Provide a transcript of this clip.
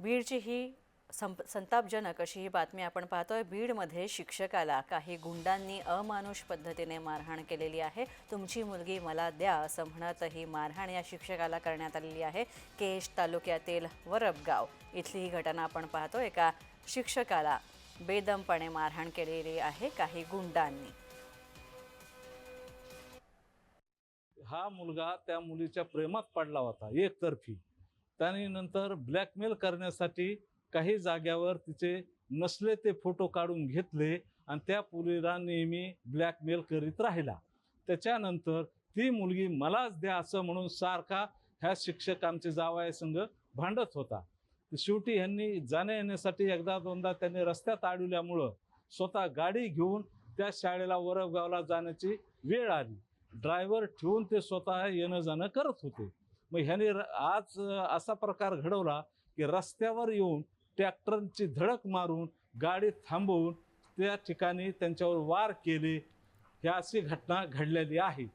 बीडची ही संप संतापजनक अशी ही बातमी आपण पाहतोय. बीडमध्ये शिक्षकाला काही गुंडांनी अमानुष पद्धतीने मारहाण केलेली आहे. तुमची मुलगी मला द्या असं म्हणत ही मारहाण या शिक्षकाला करण्यात आलेली आहे. केश तालुक्यातील वरबगाव इथली ही घटना आपण पाहतो एका शिक्षकाला बेदमपणे मारहाण केलेली आहे काही गुंडांनी. हा मुलगा त्या मुलीच्या प्रेमात पडला होता एकतर्फी. त्याने नंतर ब्लॅकमेल करण्यासाठी काही जाग्यावर तिचे नसले ते फोटो काढून घेतले आणि त्या मुलीला नेहमी ब्लॅकमेल करीत राहिला. त्याच्यानंतर ती मुलगी मलाच द्या असं म्हणून सारखा ह्या शिक्षक आमचे जावयासंग भांडत होता. शेवटी ह्यांनी जाण्या येण्यासाठी एकदा दोनदा त्यांनी रस्त्यात अडवल्यामुळं स्वतः गाडी घेऊन त्या शाळेला वरगावला जाण्याची वेळ आली. ड्रायव्हर ठेवून ते स्वतः येणं जाणं करत होते. मग ह्याने र- आज असा प्रकार घडवला की रस्त्यावर येऊन ट्रॅक्टरची धडक मारून गाडी थांबवून त्या ठिकाणी त्यांच्यावर वार केले. ही अशी घटना घडलेली आहे.